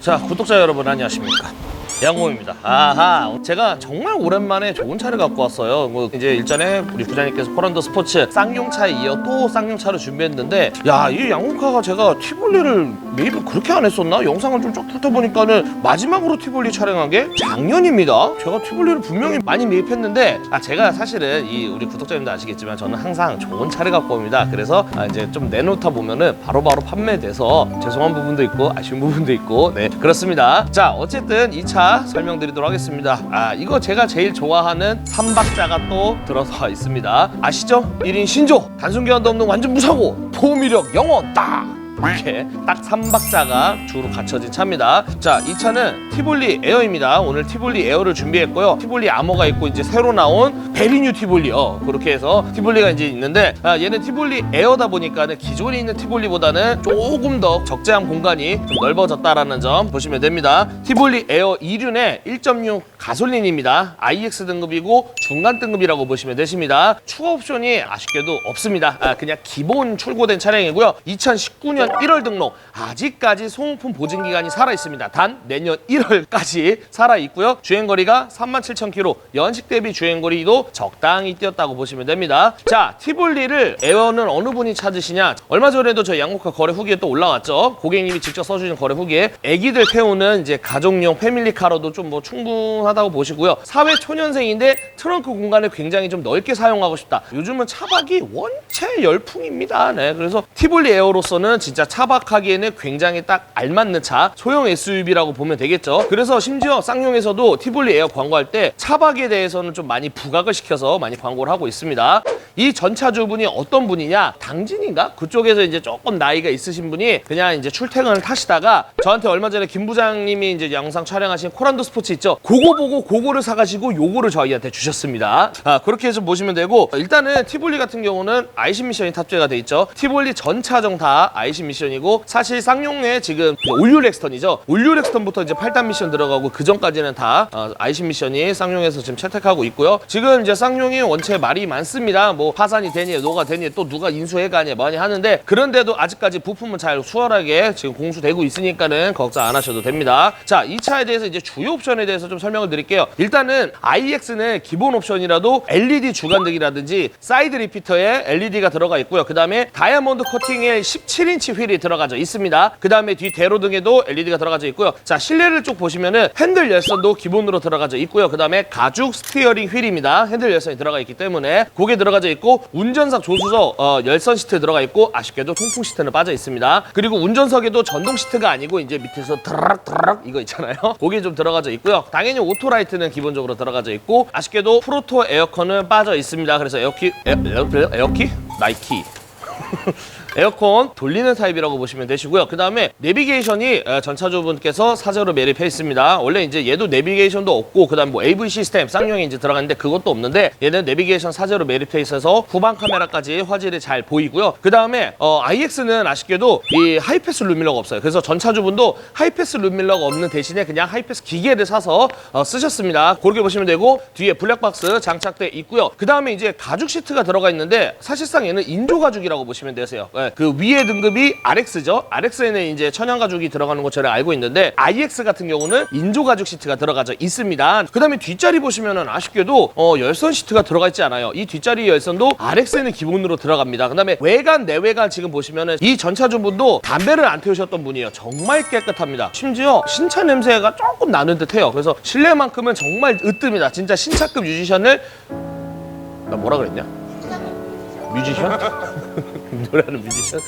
자 구독자 여러분 안녕하십니까 양호입니다. 아하. 제가 정말 오랜만에 좋은 차를 갖고 왔어요. 뭐 이제 일전에 우리 부장님께서 포란도 스포츠 쌍용차에 이어 또 쌍용차를 준비했는데 야 이 양호카가 제가 티볼리를 매입을 그렇게 안 했었나? 영상을 좀쭉 훑어보니까는 마지막으로 티볼리 촬영한 게 작년입니다. 제가 티볼리를 분명히 많이 매입했는데 아 제가 사실은 이 우리 구독자님도 아시겠지만 저는 항상 좋은 차를 갖고 옵니다. 그래서 아, 이제 좀 내놓다 보면은 바로바로 판매돼서 죄송한 부분도 있고 아쉬운 부분도 있고 네 그렇습니다. 자 어쨌든 이 차 설명드리도록 하겠습니다. 아 이거 제가 제일 좋아하는 삼박자가 또 들어서 있습니다. 아시죠? 1인 신조 단순 교환도 없는 완전 무사고 보호미력 영원 딱 이렇게 딱 3박자가 주로 갖춰진 차입니다. 자, 이 차는 티볼리 에어입니다. 오늘 티볼리 에어를 준비했고요. 티볼리 아머가 있고 이제 새로 나온 베리뉴 티볼리요. 그렇게 해서 티볼리가 이제 있는데 아, 얘는 티볼리 에어다 보니까는 기존에 있는 티볼리보다는 조금 더 적재한 공간이 좀 넓어졌다라는 점 보시면 됩니다. 티볼리 에어 2륜의 1.6 가솔린입니다. IX 등급이고 중간 등급이라고 보시면 되십니다. 추가 옵션이 아쉽게도 없습니다. 아, 그냥 기본 출고된 차량이고요. 2019년 1월 등록 아직까지 소모품 보증 기간이 살아 있습니다. 단 내년 1월까지 살아 있고요. 주행 거리가 37,000km, 연식 대비 주행 거리도 적당히 뛰었다고 보시면 됩니다. 자, 티볼리를 에어는 어느 분이 찾으시냐? 얼마 전에도 저희 양호카 거래 후기에 또 올라왔죠. 고객님이 직접 써주신 거래 후기에 애기들 태우는 이제 가족용 패밀리카로도 좀 뭐 충분 하다고 보시고요. 사회 초년생인데 트렁크 공간을 굉장히 좀 넓게 사용하고 싶다. 요즘은 차박이 원체 열풍입니다. 네, 그래서 티볼리 에어로서는 진짜 차박하기에는 굉장히 딱 알맞는 차, 소형 SUV라고 보면 되겠죠. 그래서 심지어 쌍용에서도 티볼리 에어 광고할 때 차박에 대해서는 좀 많이 부각을 시켜서 많이 광고를 하고 있습니다. 이 전차주분이 어떤 분이냐? 당진인가? 그쪽에서 이제 조금 나이가 있으신 분이 그냥 이제 출퇴근을 타시다가 저한테 얼마 전에 김 부장님이 이제 영상 촬영하신 코란도 스포츠 있죠? 그거 보고 그거를 사가시고 요거를 저희한테 주셨습니다. 아, 그렇게 해서 보시면 되고 일단은 티볼리 같은 경우는 아이시 미션이 탑재가 돼 있죠. 티볼리 전 차종 다 아이시 미션이고 사실 쌍용에 지금 올류 렉스턴이죠. 올류 렉스턴부터 이제 8단 미션 들어가고 그 전까지는 다 어, 아이시 미션이 쌍용에서 지금 채택하고 있고요. 지금 이제 쌍용이 원체 말이 많습니다. 뭐 파산이 되니 노가 되니 또 누가 인수해가니 많이 하는데 그런데도 아직까지 부품은 잘 수월하게 지금 공수되고 있으니까는 걱정 안 하셔도 됩니다. 자, 이 차에 대해서 이제 주요 옵션에 대해서 좀 설명을 드릴게요. 일단은 iX는 기본 옵션이라도 LED 주간등이라든지 사이드 리피터에 LED가 들어가 있고요. 그 다음에 다이아몬드 코팅에 17인치 휠이 들어가져 있습니다. 그 다음에 뒤 대로등에도 LED가 들어가져 있고요. 자, 실내를 쭉 보시면은 핸들 열선도 기본으로 들어가져 있고요. 그 다음에 가죽 스티어링 휠입니다. 핸들 열선이 들어가 있기 때문에 고개 들어가져 있고 운전석 조수석 어, 열선 시트 들어가 있고 아쉽게도 통풍 시트는 빠져 있습니다. 그리고 운전석에도 전동 시트가 아니고 이제 밑에서 드락 드락 이거 있잖아요. 거기 좀 들어가져 있고요. 당연히 오토라이트는 기본적으로 들어가져 있고 아쉽게도 프로토 에어컨은 빠져 있습니다. 그래서 에어키 에어, 에어, 에어키 나이키 에어컨 돌리는 타입이라고 보시면 되시고요. 그 다음에 내비게이션이 에, 전차주분께서 사제로 매립해 있습니다. 원래 이제 얘도 내비게이션도 없고 그 다음 뭐 AV 시스템 쌍용이 이제 들어갔는데 그것도 없는데 얘는 내비게이션 사제로 매립해 있어서 후방 카메라까지 화질이 잘 보이고요. 그 다음에 어, IX는 아쉽게도 이 하이패스 룸밀러가 없어요. 그래서 전차주분도 하이패스 룸밀러가 없는 대신에 그냥 하이패스 기계를 사서 어, 쓰셨습니다. 그렇게 보시면 되고 뒤에 블랙박스 장착돼 있고요. 그 다음에 이제 가죽 시트가 들어가 있는데 사실상 얘는 인조 가죽이라고 보시면 되세요. 예, 그 위에 등급이 RX죠. RX에는 이제 천연 가죽이 들어가는 것처럼 알고 있는데 IX 같은 경우는 인조 가죽 시트가 들어가져 있습니다. 그 다음에 뒷자리 보시면은 아쉽게도 어, 열선 시트가 들어가 있지 않아요. 이 뒷자리 열선도 RX에는 기본으로 들어갑니다. 그 다음에 외관 내외관 지금 보시면은 이 전차 주분도 담배를 안 태우셨던 분이에요. 정말 깨끗합니다. 심지어 신차 냄새가 조금 나는 듯해요. 그래서 실내만큼은 정말 으뜸이다. 진짜 신차급 뮤지션을 나 뭐라 그랬냐? 뮤지션? 노래하는 뮤지션?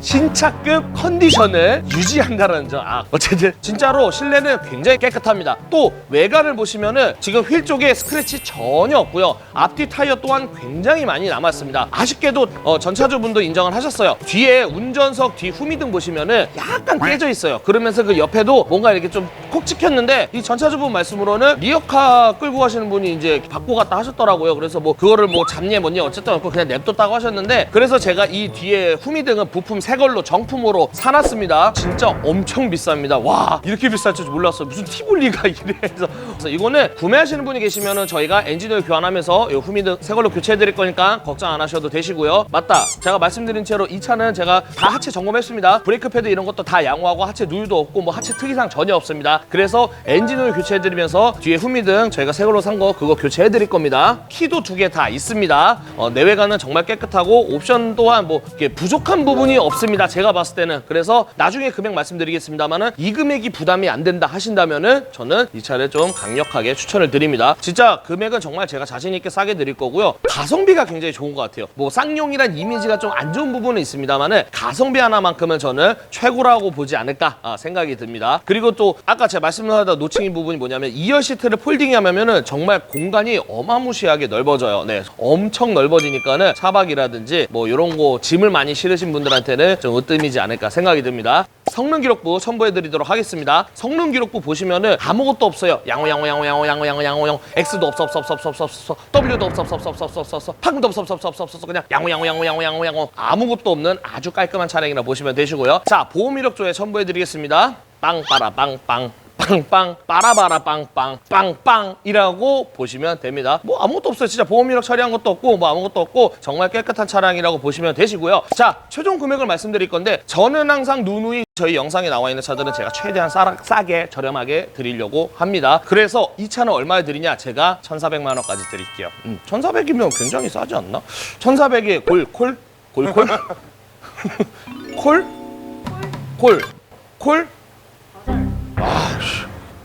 신차급 컨디션을 유지한다는 점. 아, 어쨌든 진짜로 실내는 굉장히 깨끗합니다. 또 외관을 보시면은 지금 휠 쪽에 스크래치 전혀 없고요. 앞뒤 타이어 또한 굉장히 많이 남았습니다. 아쉽게도 어, 전차주분도 인정을 하셨어요. 뒤에 운전석 뒤 후미등 보시면은 약간 깨져 있어요. 그러면서 그 옆에도 뭔가 이렇게 좀 콕 찍혔는데 이 전차주분 말씀으로는 리어카 끌고 가시는 분이 이제 바꿔 갔다 하셨더라고요. 그래서 뭐 그거를 뭐 잡냐 뭐냐 어쨌든 그냥 냅뒀다고 하셨는데 그래서 제가 이이 뒤에 후미등은 부품 새 걸로 정품으로 사놨습니다. 진짜 엄청 비쌉니다. 와 이렇게 비쌀 줄 몰랐어요. 무슨 티볼리가 이래서 그래서 이거는 구매하시는 분이 계시면은 저희가 엔진오일 교환하면서 이 후미등 새 걸로 교체해드릴 거니까 걱정 안 하셔도 되시고요. 맞다. 제가 말씀드린 채로 이 차는 제가 다 하체 점검했습니다. 브레이크 패드 이런 것도 다 양호하고 하체 누유도 없고 뭐 하체 특이사항 전혀 없습니다. 그래서 엔진오일 교체해드리면서 뒤에 후미등 저희가 새 걸로 산 거 그거 교체해드릴 겁니다. 키도 두 개 다 있습니다. 어, 내외관은 정말 깨끗하고 옵션 또한 뭐 이렇게 부족한 부분이 없습니다. 제가 봤을 때는 그래서 나중에 금액 말씀드리겠습니다만은 이 금액이 부담이 안 된다 하신다면은 저는 이 차를 좀 강력하게 추천을 드립니다. 진짜 금액은 정말 제가 자신 있게 싸게 드릴 거고요. 가성비가 굉장히 좋은 것 같아요. 뭐 쌍용이란 이미지가 좀 안 좋은 부분은 있습니다만은 가성비 하나만큼은 저는 최고라고 보지 않을까 아, 생각이 듭니다. 그리고 또 아까 제가 말씀하다 놓친 부분이 뭐냐면 2열 시트를 폴딩하면은 정말 공간이 어마무시하게 넓어져요. 네, 엄청 넓어지니까는 차박이라든지 뭐 이런 거 짐을 많이 실으신 분들한테는 좀 으뜸이지 않을까 생각이 듭니다. 성능 기록부 첨부해 드리도록 하겠습니다. 성능 기록부 보시면은 아무것도 없어요. 양호 양호 양호 양호 양호 양호 양호 양호 X도 없어 없어 없어 없어 없어 없어 W도 없어 없어 없어 없어 없어 없어 없어 팡도 없어 없어 없어 없어 없어 그냥 양호 양호 양호 양호 양호 양호 아무것도 없는 아주 깔끔한 차량이라 보시면 되시고요. 자 보험 이력조에 첨부해 드리겠습니다. 빵빠라 빵빵 빵빵 빠라바라 빵빵 빵빵이라고 보시면 됩니다. 뭐 아무것도 없어요. 진짜 보험 이력 처리한 것도 없고 뭐 아무것도 없고 정말 깨끗한 차량이라고 보시면 되시고요. 자 최종 금액을 말씀드릴 건데 저는 항상 누누이 저희 영상에 나와 있는 차들은 제가 최대한 싸, 싸게 저렴하게 드리려고 합니다. 그래서 이 차는 얼마에 드리냐? 제가 1,400만 원까지 드릴게요. 음, 1,400이면 굉장히 싸지 않나? 1,400에 골, 콜? 골 콜? 콜? 콜? 콜?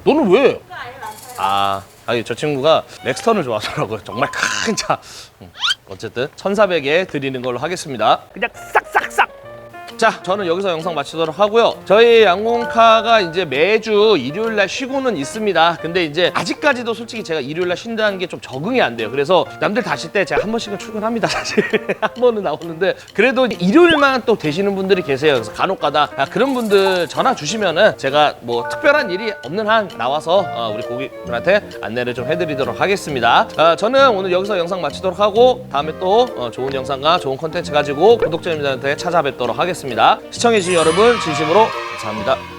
너는 왜? 아, 아니 저 친구가 렉스턴을 좋아하더라고요. 정말 큰 차. 음, 어쨌든 1,400에 드리는 걸로 하겠습니다. 그냥 싹싹싹. 자, 저는 여기서 영상 마치도록 하고요. 저희 양궁카가 이제 매주 일요일 날 쉬고는 있습니다. 근데 이제 아직까지도 솔직히 제가 일요일 날 쉰다는 게 좀 적응이 안 돼요. 그래서 남들 다쉴 때 제가 한 번씩은 출근합니다. 사실 한 번은 나오는데 그래도 일요일만 또 되시는 분들이 계세요. 그래서 간혹가다 아, 그런 분들 전화 주시면은 제가 뭐 특별한 일이 없는 한 나와서 어, 우리 고객분한테 안내를 좀 해드리도록 하겠습니다. 아, 저는 오늘 여기서 영상 마치도록 하고 다음에 또 어, 좋은 영상과 좋은 콘텐츠 가지고 구독자님들한테 찾아뵙도록 시청해주신 여러분 진심으로 감사합니다.